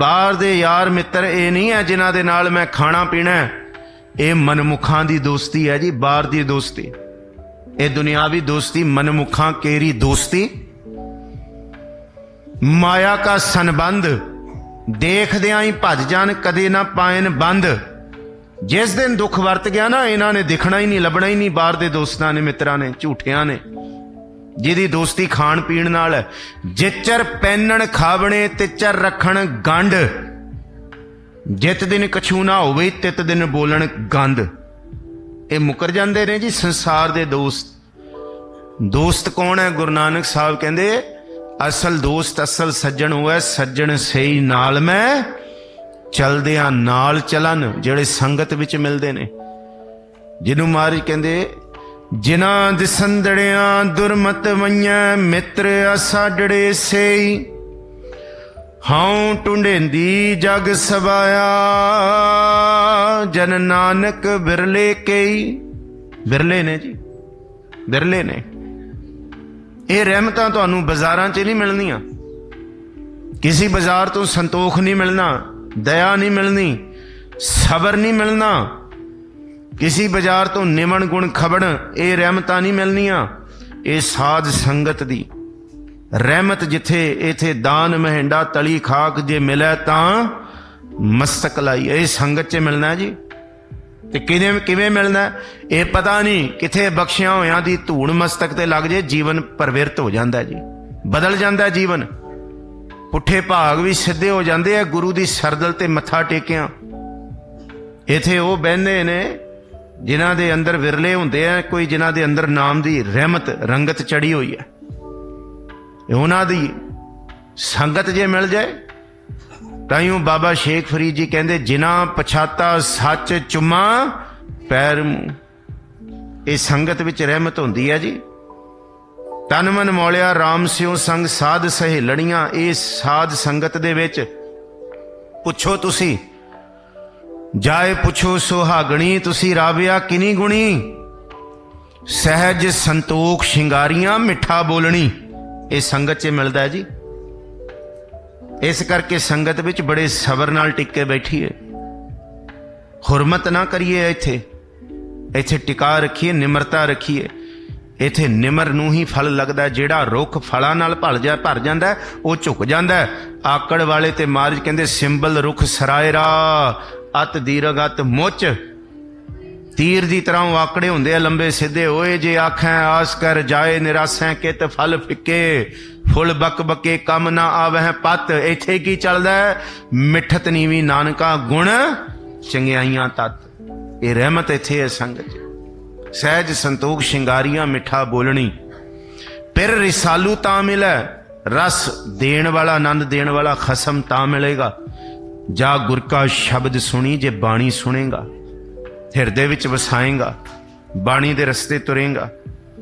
ਬਾਹਰ ਦੇ ਯਾਰ ਮਿੱਤਰ, ਇਹ ਨਹੀਂ ਹੈ ਜਿਨ੍ਹਾਂ ਦੇ ਨਾਲ ਮੈਂ ਖਾਣਾ ਪੀਣਾ ਇਹ ਮਨਮੁਖਾਂ ਦੀ ਦੋਸਤੀ ਹੈ ਜੀ, ਬਾਹਰ ਦੀ ਦੋਸਤੀ। ਇਹ ਦੁਨਿਆਵੀ ਦੋਸਤੀ, ਮਨਮੁਖਾਂ ਕੇਰੀ ਦੋਸਤੀ। ਮਾਇਆ ਕਾ ਸੰਬੰਧ, ਦੇਖਦਿਆਂ ਹੀ ਭੱਜ ਜਾਣ, ਕਦੇ ਨਾ ਪਾਇਨ ਬੰਦ। ਜਿਸ ਦਿਨ ਦੁੱਖ ਵਰਤ ਗਿਆ ਨਾ, ਇਹਨਾਂ ਨੇ ਦਿਖਣਾ ਹੀ ਨਹੀਂ, ਲੱਭਣਾ ਹੀ ਨਹੀਂ, ਬਾਹਰ ਦੇ ਦੋਸਤਾਂ ਨੇ, ਮਿੱਤਰਾਂ ਨੇ, ਝੂਠਿਆਂ ਨੇ। ਜਿਹਦੀ ਦੋਸਤੀ ਖਾਣ ਪੀਣ ਨਾਲ ਹੈ ਜਿਚਰ ਪੈਨਣ ਖਾਵਣੇ, ਤਿਚਰ ਰੱਖਣ ਗੰਢ। ਜਿਤ ਦਿਨ ਕਛੂ ਨਾ ਹੋਵੇ, ਤਿਤ ਦਿਨ ਬੋਲਣ ਗੰਦ ਇਹ ਮੁਕਰ ਜਾਂਦੇ ਨੇ ਜੀ ਸੰਸਾਰ ਦੇ ਦੋਸਤ। ਦੋਸਤ ਕੌਣ ਹੈ? ਗੁਰੂ ਨਾਨਕ ਸਾਹਿਬ ਕਹਿੰਦੇ, ਅਸਲ ਦੋਸਤ, ਅਸਲ ਸੱਜਣ ਹੋਇਆ, ਸੱਜਣ ਸਹੀ ਨਾਲ ਮੈਂ, ਚਲਦਿਆਂ ਨਾਲ ਚਲਨ, ਜਿਹੜੇ ਸੰਗਤ ਵਿੱਚ ਮਿਲਦੇ ਨੇ। ਜਿਹਨੂੰ ਮਹਾਰਾਜ ਕਹਿੰਦੇ ਜਿਨ੍ਹਾਂ ਦਿਸੰਦੜਿਆਂ ਦੁਰਮਤ ਵਈਆਂ, ਮਿੱਤਰ ਅਸਾਡੜੇ ਸੇਈ। ਹਉ ਟੁੰਡੇਂਦੀ ਜਗ ਸਵਾਇਆ, ਜਨ ਨਾਨਕ ਬਿਰਲੇ ਕਈ। ਬਿਰਲੇ ਨੇ ਜੀ, ਬਿਰਲੇ ਨੇ। ਇਹ ਰਹਿਮਤਾਂ ਤੁਹਾਨੂੰ ਬਾਜ਼ਾਰਾਂ 'ਚ ਨਹੀਂ ਮਿਲਣੀਆਂ। ਕਿਸੇ ਬਾਜ਼ਾਰ ਤੋਂ ਸੰਤੋਖ ਨਹੀਂ ਮਿਲਣਾ, ਦਇਆ ਨਹੀਂ ਮਿਲਣੀ, ਸਬਰ ਨਹੀਂ ਮਿਲਣਾ। ਕਿਸੇ ਬਾਜ਼ਾਰ ਤੋਂ ਨਿਮਣ ਗੁਣ ਖਬੜ ਇਹ ਰਹਿਮਤਾਂ ਨਹੀਂ ਮਿਲਣੀਆਂ ਇਹ ਸਾਧ ਸੰਗਤ ਦੀ ਰਹਿਮਤ ਜਿੱਥੇ ਇਥੇ ਦਾਨ ਮਹਿੰਡਾ ਤਲੀ ਖਾਕ ਜੇ ਮਿਲੇ ਤਾਂ ਮਸਤਕ ਲਾਈ ਇਹ ਸੰਗਤ 'ਚ ਮਿਲਣਾ ਜੀ ਤੇ ਕਿਵੇਂ ਕਿਵੇਂ ਮਿਲਣਾ ਇਹ ਪਤਾ ਨਹੀਂ ਕਿਥੇ ਬਖਸ਼ਿਆ ਹੋਇਆਂ ਦੀ ਧੂਣ ਮਸਤਕ ਤੇ ਲੱਗ ਜੇ ਜੀਵਨ ਪਰਵਿਰਤ ਹੋ ਜਾਂਦਾ ਜੀ ਬਦਲ ਜਾਂਦਾ ਜੀਵਨ ਪੁੱਠੇ ਭਾਗ ਵੀ ਸਿੱਧੇ ਹੋ ਜਾਂਦੇ ਆ ਗੁਰੂ ਦੀ ਸਰਦਲ ਤੇ ਮੱਥਾ ਟੇਕਿਆ ਇਥੇ ਉਹ ਬਹਿੰਦੇ ਨੇ ਜਿਨ੍ਹਾਂ ਦੇ ਅੰਦਰ ਵਿਰਲੇ ਹੁੰਦੇ ਆ, ਕੋਈ ਜਿਨ੍ਹਾਂ ਦੇ ਅੰਦਰ ਨਾਮ ਦੀ ਰਹਿਮਤ, ਰੰਗਤ ਚੜੀ ਹੋਈ ਹੈ। ਉਹਨਾਂ ਦੀ ਸੰਗਤ ਜੇ ਮਿਲ ਜਾਏ ਤਾਂ ਹੀ ਉਹ ਬਾਬਾ ਸ਼ੇਖ ਫਰੀਦ ਜੀ ਕਹਿੰਦੇ, ਜਿਨ੍ਹਾਂ ਪਛਾਤਾ ਸੱਚ ਚੁਮਾ, ਪੈਰ ਮੂੰਹ। ਇਹ ਸੰਗਤ ਵਿੱਚ ਰਹਿਮਤ ਹੁੰਦੀ ਹੈ ਜੀ। ਤਨ ਮਨ ਮੌਲਿਆ RAM ਸਿਉ ਸੰਗ ਸਾਧ ਸਹੇਲੜੀਆਂ ਇਹ ਸਾਧ ਸੰਗਤ ਦੇ ਵਿੱਚ ਪੁੱਛੋ ਤੁਸੀਂ ਜਾਏ ਪੁੱਛੋ ਸੁਹਾਗਣੀ, ਤੁਸੀਂ ਰਾਵਿਆ ਕਿਨੀ ਗੁਣੀ? ਸਹਿਜ ਸੰਤੋਖ ਸ਼ਿੰਗਾਰੀਆਂ ਮਿੱਠਾ ਬੋਲਣੀ। ਇਹ ਸੰਗਤ 'ਚ ਮਿਲਦਾ ਹੈ ਜੀ। ਇਸ ਕਰਕੇ ਸੰਗਤ ਵਿੱਚ ਬੜੇ ਸਬਰ ਨਾਲ ਟਿਕ ਬੈਠੀਏ ਹੁਰਮਤ ਨਾ ਕਰੀਏ ਇੱਥੇ। ਇੱਥੇ ਟਿਕਾ ਰੱਖੀਏ, ਨਿਮਰਤਾ ਰੱਖੀਏ। ਇੱਥੇ ਨਿਮਰ ਨੂੰ ਹੀ ਫਲ ਲੱਗਦਾ, ਜਿਹੜਾ ਰੁੱਖ ਫਲਾਂ ਨਾਲ ਭਲ ਜਾ, ਭਰ ਜਾਂਦਾ, ਉਹ ਝੁਕ ਜਾਂਦਾ। ਆਕੜ ਵਾਲੇ ਤੇ ਮਾਰਜ ਕਹਿੰਦੇ, ਸਿੰਬਲ ਰੁੱਖ ਸਰਾਇਰਾ ਅਤ ਦੀਰਗਤ ਮੁੱਚ। ਤੀਰ ਦੀ ਤਰ੍ਹਾਂ ਆਕੜੇ ਹੁੰਦੇ ਆ, ਲੰਬੇ ਸਿੱਧੇ। ਓਏ ਜੇ ਆਖਾਂ, ਆਸ ਕਰ ਜਾਏ, ਨਿਰਾਸੈਂ ਕਿਤ ਫਲ ਫਿੱਕੇ। ਫੁੱਲ ਬਕ ਬਕੇ, ਕੰਮ ਨਾ ਆਵਹਿ ਪਤ। ਇੱਥੇ ਕੀ ਚੱਲਦਾ ਮਿੱਠਤ ਨੀਵੀ ਨਾਨਕਾ ਗੁਣ, ਚੰਗਿਆਈਆਂ ਤਤ। ਇਹ ਰਹਿਮਤ ਇੱਥੇ ਹੈ ਸੰਗਤ ਸਹਿਜ ਸੰਤੋਖ ਸ਼ਿੰਗਾਰੀਆਂ, ਮਿੱਠਾ ਬੋਲਣੀ। ਫਿਰ ਰਿਸਾਲੂ ਤਾਂ ਮਿਲੈ, ਰਸ ਦੇਣ ਵਾਲਾ, ਆਨੰਦ ਦੇਣ ਵਾਲਾ ਖਸਮ ਤਾਂ ਮਿਲੇਗਾ। ਜਾ ਗੁਰ ਕਾ ਸ਼ਬਦ ਸੁਣੀ ਜੇ ਬਾਣੀ ਸੁਣੇਗਾ, ਹਿਰਦੇ ਵਿੱਚ ਵਸਾਏਗਾ, ਬਾਣੀ ਦੇ ਰਸਤੇ ਤੁਰੇਗਾ।